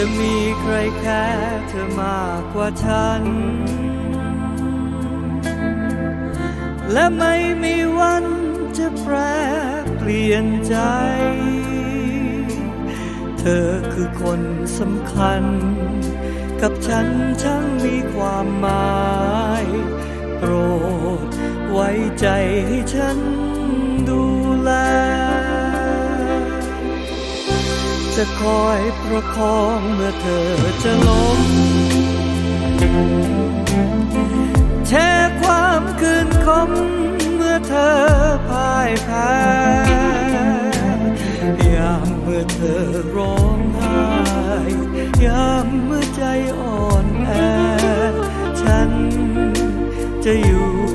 จะมีใครแค่เธอมากกว่าฉัน และไม่มีวันจะแปรเปลี่ยนใจ เธอคือคนสำคัญ กับฉันช่างมีความหมาย โปรดไว้ใจให้ฉันดู จะคอยประคองเมื่อเธอจะล้มแช่ความคืนคมเมื่อเธอพ่ายแพ้ยามเมื่อเธอร้องไห้ยามเมื่อใจอ่อนแอ ฉันจะอยู่